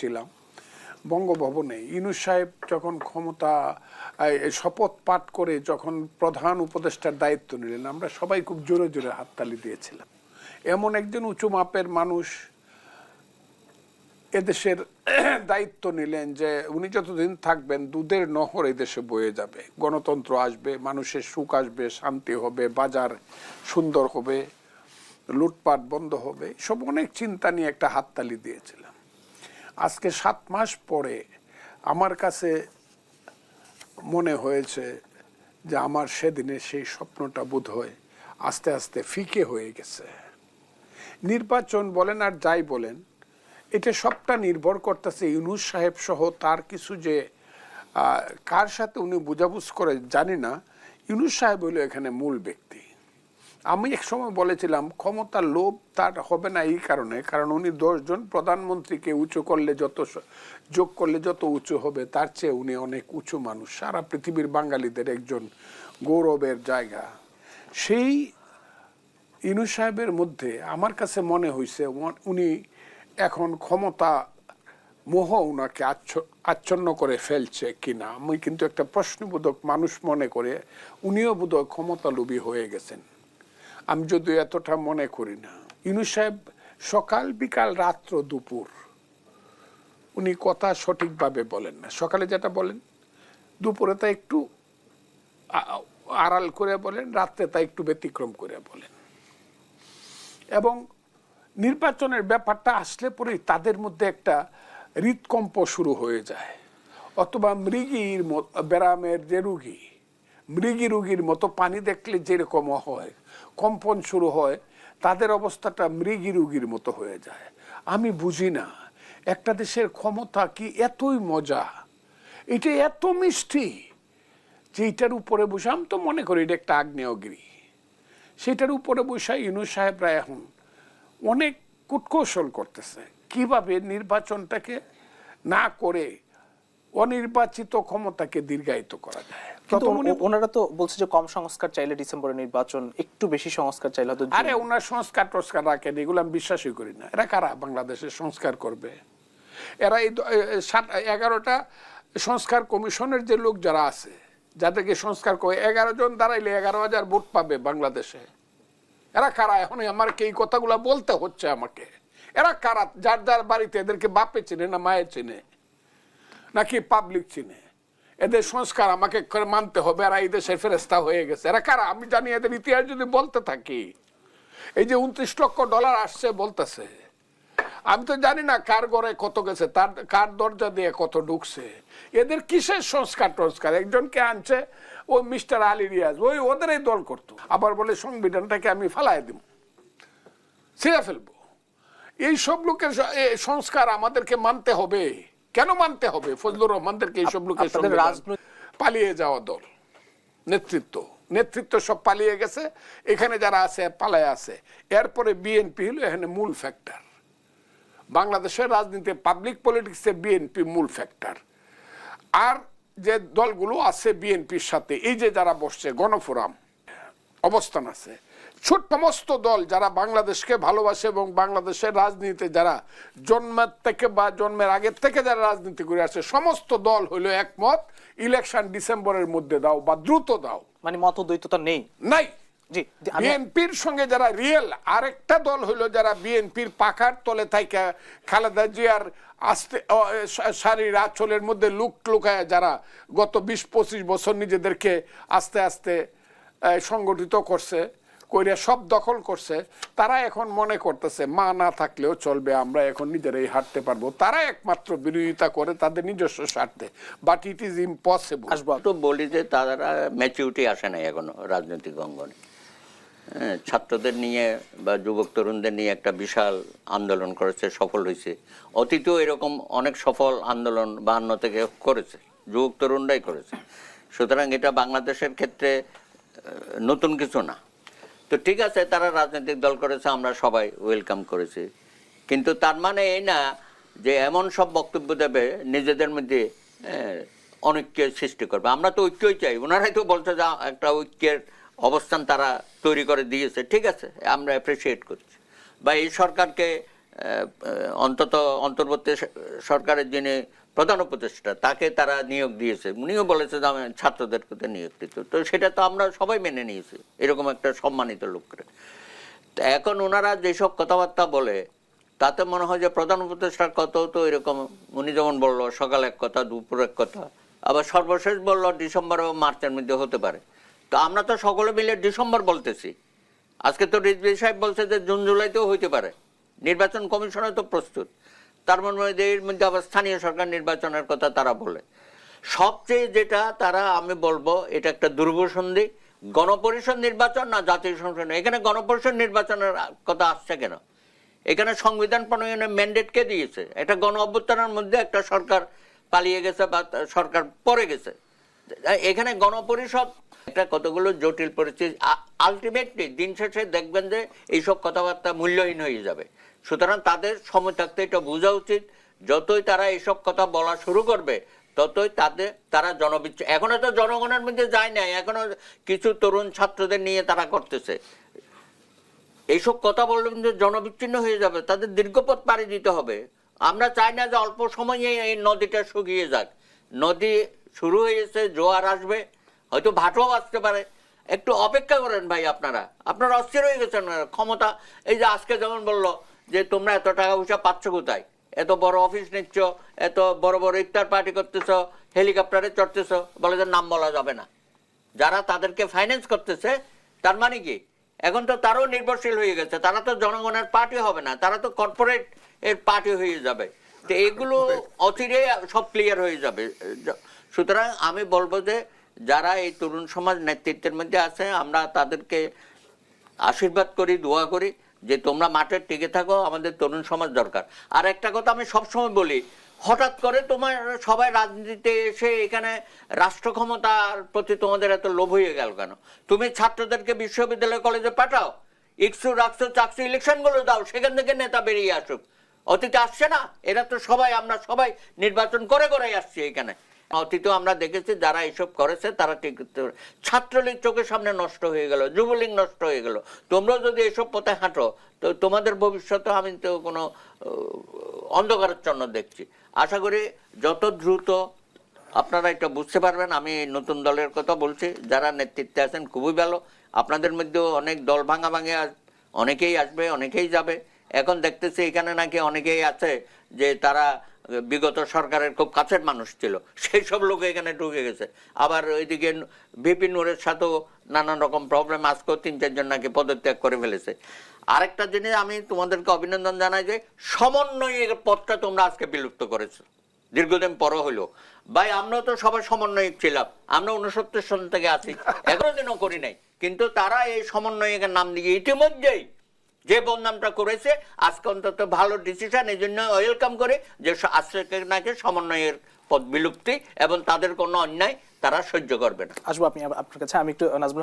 ছিলাম। বঙ্গভবনে ইনুস সাহেব যখন ক্ষমতা শপথ পাঠ করে যখন প্রধান উপদেষ্টার দায়িত্ব নিলেন, আমরা সবাই খুব জোরে জোরে হাততালি দিয়েছিলাম। এমন একজন উঁচু মাপের মানুষ এদেশের দায়িত্ব নিলেন যে উনি যতদিন থাকবেন দুধের নহর এদেশে বয়ে যাবে। গণতন্ত্র আসবে, মানুষের সুখ আসবে, শান্তি হবে, বাজার সুন্দর হবে, লুটপাট বন্ধ হবে। সব অনেক চিন্তা নিয়ে একটা হাততালি দিয়েছিলাম। আজকে সাত মাস পরে আমার কাছে মনে হয়েছে যে আমার সেদিনে সেই স্বপ্নটা বোধ হয় আস্তে আস্তে ফিকে হয়ে গেছে। নির্বাচন বলেন আর যাই বলেন, এটা সবটা নির্ভর করতেছে ইউনুস সাহেব সহ তার কিছু যে কার সাথে উনি বুঝাবুঝ করে জানি না, ইউনুস সাহেব হলো এখানে মূল ব্যক্তি। আমি এক সময় বলেছিলাম, ক্ষমতার লোভ তার হবে না এই কারণে, কারণ উনি দশজন প্রধানমন্ত্রীকে উঁচু করলে যত যোগ করলে যত উঁচু হবে, তার চেয়ে উনি অনেক উঁচু মানুষ। সারা পৃথিবীর বাঙালিদের একজন গৌরবের জায়গা। সেই ইনু সাহেবের মধ্যে আমার কাছে মনে হয়েছে উনি এখন ক্ষমতা মোহ উনাকে আচ্ছ- আচ্ছন্ন করে ফেলছে কিনা। আমি কিন্তু একটা প্রশ্নবোধক মানুষ মনে করে, উনিও বোধহয় ক্ষমতালোভী হয়ে গেছেন। আমি যদিও এতটা মনে করি না। ইনু সাহেব সকাল বিকাল রাত্র দুপুর, উনি কথা সঠিকভাবে বলেন না। সকালে যেটা বলেন, দুপুরে তা একটু আড়াল করে বলেন, রাত্রে তা একটু ব্যতিক্রম করে বলেন। এবং নির্বাচনের ব্যাপারটা আসলে পরেই তাদের মধ্যে একটা হৃদকম্প শুরু হয়ে যায়। অথবা মৃগীর ব্যারামের যে রুগী মৃগী রুগীর মতো পানি দেখলে যেরকম হয় কম্পন শুরু হয়, তাদের অবস্থাটা মৃগী রুগীর মতো হয়ে যায়। আমি বুঝি না, একটা দেশের ক্ষমতা কি এতই মজা? এটা এত মিষ্টি যে এটার উপরে বসে, আমি তো মনে করি এটা একটা আগ্নেয়গিরি। সেটার উপরে বসে ইউনুস সাহেবরা এখন অনেক কুটকৌশল করতেছে। কীভাবে নির্বাচনটাকে না করে অনির্বাচিত ক্ষমতাকে দীর্ঘায়িত করা যায়। কিন্তু ওনারা তো বলছে যে কম সংস্কার চাইলে ডিসেম্বরে নির্বাচন একটু বেশি সংস্কার চাইলে হয়তো আরে ওনার সংস্কার টস্কার রাখেন এগুলো আমি বিশ্বাসই করি না। এরা কারা বাংলাদেশের সংস্কার করবে? এরা এই সাত এগারোটা সংস্কার কমিশনের যে লোক যারা আছে যাদেরকে সংস্কার করে এগারো জন দাঁড়াইলে এগারো হাজার ভোট পাবে বাংলাদেশে। এরা কারা? এখন আমার এই কথাগুলো বলতে হচ্ছে আমাকে? এরা কারা? যার যার বাড়িতে এদেরকে বাপে চিনে না মায়ে চিনে? নাকি পাবলিক চিনে? এদের সংস্কার আমাকে মানতে হবে, এরা এই দেশের ফেরেস্তা হয়ে গেছে। এরা কারা? আমি জানি এদের ইতিহাস যদি বলতে থাকি। এই যে উনত্রিশ লক্ষ ডলার আসছে বলতেছে। আমি তো জানি না কার ঘরে কত গেছে, তার, কার দরজা দিয়ে কত ঢুকছে। এদের কিসের সংস্কার টংস্কার? একজনকে আনছে? ওই মিস্টার আলী রিয়াজ। ওই ওদেরই দল করতো। আবার বলে সংবিধানটাকে আমি ফালাই দিব। ছিঁড়ে ফেলব। এই সব লোকের সংস্কার আমাদেরকে মানতে হবে। কেন মানতে হবে? ফজলুর রহমানদেরকে এইসব লোকের পালিয়ে যাওয়া দল নেতৃত্ব। নেতৃত্ব সব পালিয়ে গেছে। এখানে যারা আছে পালায় আছে। এরপরে বিএনপি হলো এখানে মূল ফ্যাক্টর বাংলাদেশের রাজনীতি পাবলিক পলিটিক্সে বিএনপি মূল ফ্যাক্টর আর যে দলগুলো আছে বিএনপির সাথে এই যে যারা বসছে গণফোরাম অবস্থান আছে সমস্ত দল যারা বাংলাদেশকে ভালোবাসে এবং বাংলাদেশের রাজনীতিতে যারা জন্মের থেকে বা জন্মের আগের থেকে যারা রাজনীতি করে আসে সমস্ত দল হইল একমত ইলেকশন ডিসেম্বরের মধ্যে দাও বা দ্রুত দাও। মানে মতদ্বৈততা নেই। নাই। বিএনপির সঙ্গে যারা রিয়েল আরেকটা দল হইল যারা বিএনপির পাখার তলে থাইকা খালেদা জিয়ার আস্তে শাড়ির আঁচলের মধ্যে লুক লুকায় যারা গত বিশ পঁচিশ বছর নিজেদেরকে আস্তে আস্তে সংগঠিত করছে কইরা সব দখল করছে তারা এখন মনে করতেছে মা না থাকলেও চলবে আমরা এখন নিজেরাই হাঁটতে পারব। তারা একমাত্র বিরোধিতা করে তাদের নিজস্ব স্বার্থে বাট ইট ইজ ইম্পসিবল আসব তো বলি যে তারা ম্যাচিউরিটি আসে নাই এখনও রাজনৈতিক অঙ্গনে। হ্যাঁ, ছাত্রদের নিয়ে বা যুবক তরুণদের নিয়ে একটা বিশাল আন্দোলন করেছে সফল হয়েছে। অতীতেও এরকম অনেক সফল আন্দোলন বাহান্ন থেকে করেছে যুবক তরুণরাই করেছে। সুতরাং এটা বাংলাদেশের ক্ষেত্রে নতুন কিছু না। তো ঠিক আছে, তারা রাজনৈতিক দল করেছে, আমরা সবাই ওয়েলকাম করেছি। কিন্তু তার মানে এই না যে এমন সব বক্তব্য দেবে, নিজেদের মধ্যে অনৈক্যের সৃষ্টি করবে। আমরা তো ঐক্যই চাই, ওনারাই তো বলছে যে একটা ঐক্যের অবস্থান তারা তৈরি করে দিয়েছে। ঠিক আছে, আমরা অ্যাপ্রিসিয়েট করছি। বা এই সরকারকে অন্তত অন্তর্বর্তী সরকারের যিনি প্রধান উপদেষ্টা, তাকে তারা নিয়োগ দিয়েছে। উনিও বলেছে যে আমি ছাত্রদেরকে নিয়োগ দিত তো সেটা তো আমরা সবাই মেনে নিয়েছি, এরকম একটা সম্মানিত লোককে। এখন ওনারা যেসব কথাবার্তা বলে, তাতে মনে হয় যে প্রধান উপদেষ্টার কথাও তো এরকম। উনি যেমন বলল, সকাল এক কথা, দুপুর এক কথা, আবার সর্বশেষ বলল, ডিসেম্বর ও মার্চের মধ্যে হতে পারে। তো আমরা তো সকলে মিলে ডিসেম্বর বলতেছি। আজকে তো রিজভি সাহেব বলছে যে জুন, জুলাইতেও হইতে পারে। নির্বাচন কমিশনে তো প্রস্তুত। তার এর মধ্যে আবার স্থানীয় সরকার নির্বাচনের কথা তারা বলে। সবচেয়ে যেটা তারা, আমি বলব, এটা একটা দুর্বসন্ধি। গণপরিষদ নির্বাচন না জাতীয় সংসদ? এখানে গণপরিষদ নির্বাচনের কথা আসছে কেন? এখানে সংবিধান প্রণয়নের ম্যান্ডেট কে দিয়েছে? এটা গণ অভ্যুত্থানের মধ্যে একটা সরকার পালিয়ে গেছে বা সরকার পড়ে গেছে। এখানে গণপরিষদ একটা কতগুলো জটিল পরিস্থিতি আলটিমেটলি দিন শেষে দেখবেন যে এইসব কথাবার্তা মূল্যহীন হয়ে যাবে। সুতরাং তাদের সময় থাকতে এটা বোঝা উচিত, যতই তারা এইসব কথা বলা শুরু করবে, ততই তাদের, তারা জনবিচ্ছ, এখনও তো জনগণের মধ্যে যায় নাই, এখনও কিছু তরুণ ছাত্রদের নিয়ে তারা করতেছে। এইসব কথা বললে কিন্তু জনবিচ্ছিন্ন হয়ে যাবে, তাদের দীর্ঘপথ পাড়ি দিতে হবে। আমরা চাই না যে অল্প সময়ে এই নদীটা শুকিয়ে যাক। নদী শুরু হয়েছে, জোয়ার আসবে, হয়তো ভাটও আসতে পারে। একটু অপেক্ষা করেন ভাই আপনারা আপনারা অস্থির হয়ে গেছেন, ক্ষমতা, এই যে আজকে যেমন বলল যে তোমরা এত টাকা পয়সা পাচ্ছ কোথায়? এত বড় অফিস নিচ্ছ, এত বড় বড় ইফতার পার্টি করতেছ হেলিকপ্টারে চড়তেছ, বলে যে নাম বলা যাবে না। যারা তাদেরকে ফাইন্যান্স করতেছে, তার মানে কি? এখন তো তারও নির্ভরশীল হয়ে গেছে, তারা তো জনগণের পার্টি হবে না, তারা তো কর্পোরেট এর পার্টি হয়ে যাবে। তো এগুলো অচিরে সব ক্লিয়ার হয়ে যাবে। সুতরাং আমি বলব যে, যারা এই তরুণ সমাজ নেতৃত্বের মধ্যে আছে, আমরা তাদেরকে আশীর্বাদ করি, দোয়া করি। যে তোমরা মাঠে টিকে থাকো, আমাদের তরুণ সমাজ দরকার। আর একটা কথা আমি সবসময় বলি, হঠাৎ করে তোমার সবাই রাজনীতিতে এসে এখানে রাষ্ট্র ক্ষমতার প্রতি তোমাদের এত লোভ হয়ে গেল কেন? তুমি ছাত্রদেরকে বিশ্ববিদ্যালয় কলেজে পাঠাও ইকসু রাকসু চাকসু ইলেকশনগুলো দাও, সেখান থেকে নেতা বেরিয়ে আসুক। অতীতে আসছে না, এরা তো সবাই, আমরা সবাই নির্বাচন করে করে আসছি এখানে। অতীতে আমরা দেখেছি যারা এসব করেছে, তারা ঠিক। ছাত্রলীগ চোখের সামনে নষ্ট হয়ে গেল, যুবলীগ নষ্ট হয়ে গেল। তোমরা যদি এসব পথে হাঁটো, তো তোমাদের ভবিষ্যতে আমি তো কোনো অন্ধকারাচ্ছন্ন দেখছি। আশা করি যত দ্রুত আপনারা এটা বুঝতে পারবেন, আমি নতুন দলের কথা বলছি, যারা নেতৃত্বে আছেন খুবই ভালো। আপনাদের মধ্যেও অনেক দল ভাঙা ভাঙে অনেকেই আসবে, অনেকেই যাবে। এখন দেখতেছি এখানে নাকি অনেকেই আছে যে তারা বিগত সরকারের খুব কাছের মানুষ ছিল। সেই সব লোক এখানে ঢুকে গেছে। আবার ওইদিকে বিপিন নুরের সাথেও নানান রকম প্রবলেম আজকেও তিন, চারজন নাকি পদত্যাগ করে ফেলেছে। আরেকটা জিনিস আমি তোমাদেরকে অভিনন্দন জানাই যে, সমন্বয়ের পথটা তোমরা আজকে বিলুপ্ত করেছ। দীর্ঘদিন পরও হইল ভাই আমরা তো সবাই সমন্বয়ক ছিলাম। আমরা উনসত্তর সন থেকে আছি। এখনও দিনও করি নাই। কিন্তু তারা এই সমন্বয়কের নাম দিয়ে ইতিমধ্যেই যে বদনামটা করেছে, আজকে অন্তত ভালো ডিসিশন এই জন্য ওয়েলকাম করে যে নাকি সমন্বয়ের পদ বিলুপ্তি এবং তাদের কোনো অন্যায় তারা সহ্য করবে না। আসব আপনি আপনার কাছে, আমি একটু